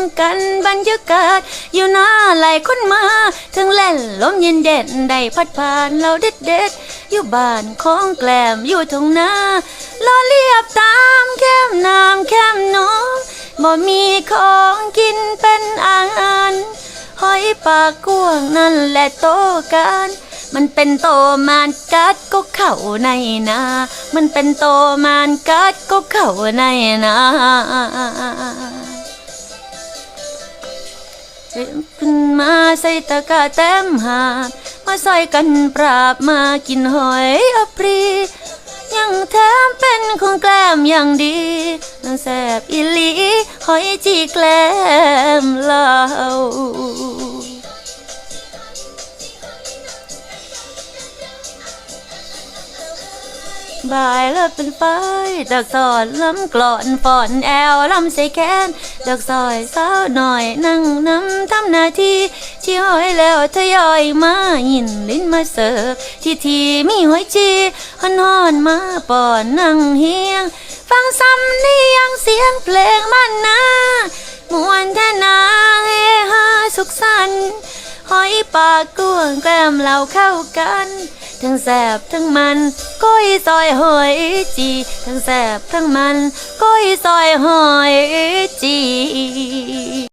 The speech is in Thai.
มกันบรรยากาศ อยู่หน้าไหลคนมาถึงแล่นลมเย็นเด็ดได้พัดผ่านเราเด็ดเด็ดอยู่บ้านของแกลมอยู่ทงหน้าล้อเลียบตามแก้มน้ำแก้มนมบ่มีของกินเป็นอาหารหอยปากกวางนั่นแหละโตกันมันเป็นโตมานกัดก็เข้าในนา มันเป็นโตมานกัดก็เข้าในนา ขึ้นมาใส่ตะก้าแต้มหามาใส่กันปราบมากินหอยอปรียังแถมเป็นของแกล้มอย่างดีนังแสบอีลีหอยจีแกล้ม บายแล้วเป็นไฟดักสอนลำกลอนฝอนแอวลำใส่แขนดักซอยสาวหน่อยนั่งน้ำทำหน้าที่ที่หอยแล้วทยอยมายินลิ้นมาเสิร์ฟที่ทีมีหอยจีฮอนฮอนมาป่อนนั่งเฮียง ฟังซ้ำนียงเสียงเพลงมันนามวนแท่นาเฮฮาสุขสันต์หอยปากกวางแกล้มเราเข้ากัน ทั้งแสบทั้งมันก้อยซอยหอยจี ทั้งแสบทั้งมันก้อยซอยหอยจี